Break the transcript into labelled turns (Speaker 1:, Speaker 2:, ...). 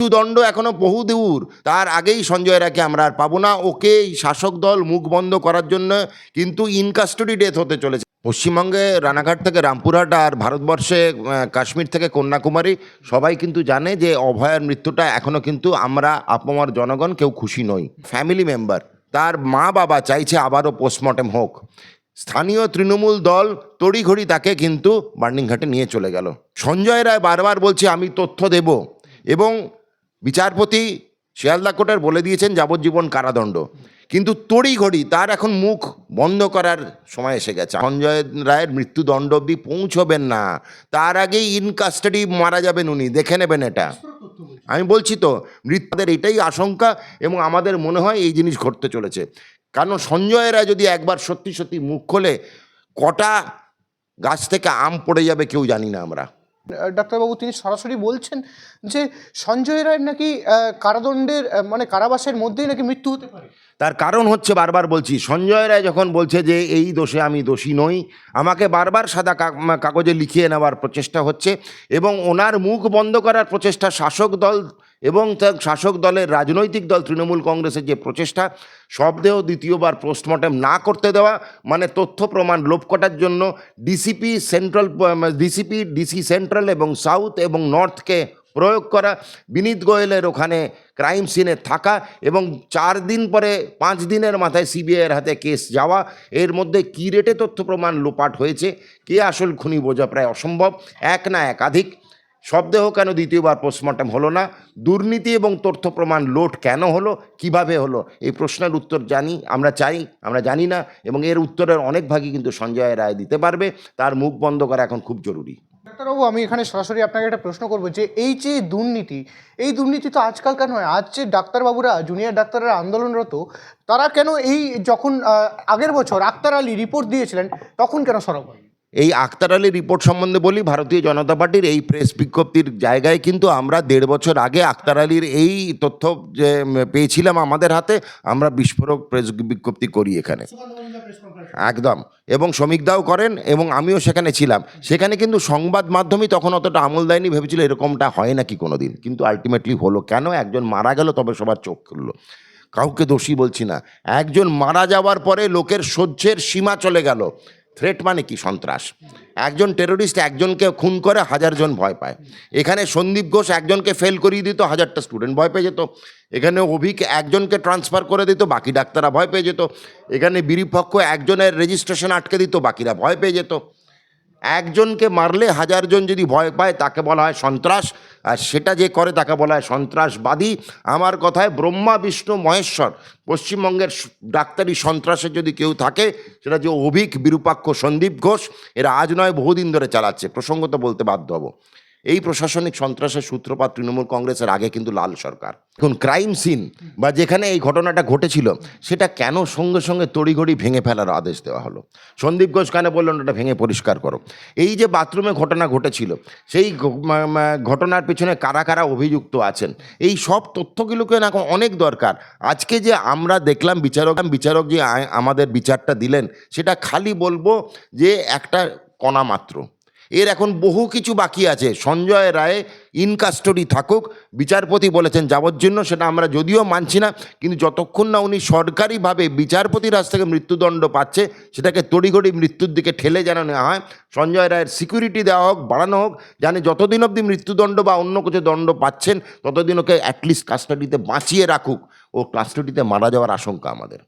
Speaker 1: মৃত্যুদণ্ড এখনও বহু দূর তার আগেই সঞ্জয় রায়কে আমরা আর পাবো না। ওকে এই শাসক দল মুখ বন্ধ করার জন্য কিন্তু ইন কাস্টডি ডেথ হতে চলেছে। পশ্চিমবঙ্গে রানাঘাট থেকে রামপুরহাট আর ভারতবর্ষে কাশ্মীর থেকে কন্যাকুমারী, সবাই কিন্তু জানে যে অভয়ার মৃত্যুটা এখনও কিন্তু আমরা, আপমার জনগণ কেউ খুশি নই। ফ্যামিলি মেম্বার তার মা বাবা চাইছে আবারও পোস্টমর্টেম হোক। স্থানীয় তৃণমূল দল তড়িঘড়ি তাকে কিন্তু বার্নিংঘাটে নিয়ে চলে গেল। সঞ্জয় রায় বারবার বলছে, আমি তথ্য দেব। এবং বিচারপতি শিয়ালদা কোর্টের বলে দিয়েছেন যাবজ্জীবন কারাদণ্ড। কিন্তু তড়িঘড়ি তার এখন মুখ বন্ধ করার সময় এসে গেছে। সঞ্জয় রায়ের মৃত্যুদণ্ড অব্দি পৌঁছবেন না। তার আগেই ইন কাস্টাডি মারা যাবেন উনি, দেখে নেবেন এটা। আমি বলছি তো, মৃত্যুদের এটাই আশঙ্কা এবং আমাদের মনে হয় এই জিনিস ঘটতে চলেছে। কারণ সঞ্জয় রায় যদি একবার সত্যি সত্যি মুখ খোলে, কটা গাছ থেকে আম পড়ে যাবে কেউ জানি না আমরা।
Speaker 2: ডাক্তারবাবু তিনি সরাসরি বলছেন যে সঞ্জয় রায়ের নাকি কারাদণ্ডের মানে কারাবাসের মধ্যেই নাকি মৃত্যু হতে পারে।
Speaker 1: তার কারণ হচ্ছে বারবার বলছি, সঞ্জয় রায় যখন বলছে যে এই দোষে আমি দোষী নই, আমাকে বারবার সাদা কাগজে লিখিয়ে নেওয়ার প্রচেষ্টা হচ্ছে এবং ওনার মুখ বন্ধ করার প্রচেষ্টা শাসক দল এবং তার শাসক দলের রাজনৈতিক দল তৃণমূল কংগ্রেসের যে প্রচেষ্টা শবদেহ দ্বিতীয়বার পোস্টমর্টেম না করতে দেওয়া মানে তথ্য প্রমাণ লোপ করার জন্য DCP central DCP DC central এবং সাউথ এবং নর্থকে প্রয়োগ করা, বিনীত গোয়েলের ওখানে ক্রাইম সিনে থাকা এবং চার দিন পরে পাঁচ দিনের মাথায় সিবিআইয়ের হাতে কেস যাওয়া, এর মধ্যে কী রেটে তথ্য প্রমাণ লোপাট হয়েছে, কে আসল খুনি বোঝা প্রায় অসম্ভব, এক না একাধিক। শবদেহ কেন দ্বিতীয়বার পোস্টমর্টম হলো না? দুর্নীতি এবং তথ্য প্রমাণ লোট কেন হলো? কীভাবে হলো? এই প্রশ্নের উত্তর জানি, আমরা চাই, আমরা জানি না, এবং এর উত্তরের অনেক ভাগই কিন্তু সঞ্জয় রায় দিতে পারবে। তার মুখ বন্ধ করা এখন খুব জরুরি।
Speaker 2: ডাক্তারবাবু, আমি এখানে সরাসরি আপনাকে একটা প্রশ্ন করব যে, এই যে দুর্নীতি, এই দুর্নীতি তো আজকালকার নয় আজ যে ডাক্তারবাবুরা জুনিয়র ডাক্তাররা আন্দোলনরত, তারা কেন এই যখন আগের বছর আক্তার আলী রিপোর্ট দিয়েছিলেন, তখন কেন সরব হয়
Speaker 1: এই আক্তার আলী রিপোর্ট সম্বন্ধে বলি, ভারতীয় জনতা পার্টির এই প্রেস বিজ্ঞপ্তির জায়গায় কিন্তু আমরা দেড় বছর আগে আক্তার আলীর এই তথ্য যে পেয়েছিলাম আমাদের হাতে, আমরা বিস্ফোরক প্রেস বিজ্ঞপ্তি করি এখানে। একদম। এবং শ্রমিকদাও করেন এবং আমিও সেখানে ছিলাম। সেখানে কিন্তু সংবাদ মাধ্যমই তখন অতটা আমল দেয়নি, ভেবেছিল এরকমটা হয় নাকি কোনো দিন কিন্তু আলটিমেটলি হলো। কেন? একজন মারা গেল, তবে সবার চোখ খুললো। কাউকে দোষী বলছি না। একজন মারা যাওয়ার পরে লোকের সহ্যের সীমা চলে গেল। থ্রেট মানে কি সন্ত্রাস? একজন টেরোরিস্ট একজনকে খুন করে হাজার জন ভয় পায়। এখানে সন্দীপ ঘোষ একজনকে ফেল করিয়ে দিত, হাজারটা স্টুডেন্ট ভয় পেয়ে যেত। এখানে অভিক একজনকে ট্রান্সফার করে দিত, বাকি ডাক্তাররা ভয় পেয়ে যেত। এখানে বিরিপক্ষ একজনের রেজিস্ট্রেশন আটকে দিত, বাকিরা ভয় পেয়ে যেত। একজনকে মারলে হাজারজন যদি ভয় পায়, তাকে বলা হয় সন্ত্রাস। আর সেটা যে করে, তাকে বলা হয় সন্ত্রাসবাদী। আমার কথায় ব্রহ্মা, বিষ্ণু, মহেশ্বর, পশ্চিমবঙ্গের ডাক্তারি সন্ত্রাসের যদি কেউ থাকে, সেটা যে অভিক বিরূপাক্ষ সন্দীপ ঘোষ, এরা আজ নয়, বহুদিন ধরে চালাচ্ছে। প্রসঙ্গত বলতে বাধ্য হব। এই প্রশাসনিক সন্ত্রাসের সূত্রপাত তৃণমূল কংগ্রেসের আগে কিন্তু লাল সরকার। এখন ক্রাইম সিন বা যেখানে এই ঘটনাটা ঘটেছিল, সেটা কেন সঙ্গে সঙ্গে তড়িঘড়ি ভেঙে ফেলার আদেশ দেওয়া হলো? সন্দীপ ঘোষ বললেন, ওটা ভেঙে পরিষ্কার করো এই যে বাথরুমে ঘটনা ঘটেছিল, সেই ঘটনার পিছনে কারা কারা অভিযুক্ত আছেন, এই সব তথ্যগুলোকে না অনেক দরকার? আজকে যে আমরা দেখলাম বিচারক বিচারক যে আমাদের বিচারটা দিলেন, সেটা খালি বলব যে একটা কণা মাত্র। এর এখন বহু কিছু বাকি আছে। সঞ্জয় রায় ইন কাস্টডি থাকুক। বিচারপতি বলেছেন যাবজ্জন্য সেটা আমরা যদিও মানছি না, কিন্তু যতক্ষণ না উনি সরকারিভাবে বিচারপতির কাছ থেকে মৃত্যুদণ্ড পাচ্ছে, সেটাকে তড়িঘড়ি মৃত্যুর দিকে ঠেলে যেন নেওয়া হয়। সঞ্জয় রায়ের সিকিউরিটি দেওয়া হোক, বাড়ানো হোক, জানে যতদিন অবধি মৃত্যুদণ্ড বা অন্য কিছু দণ্ড পাচ্ছেন, ততদিন ওকে অ্যাটলিস্ট কাস্টাডিতে বাঁচিয়ে রাখুক। ও কাস্টাডিতে মারা যাওয়ার আশঙ্কা আমাদের।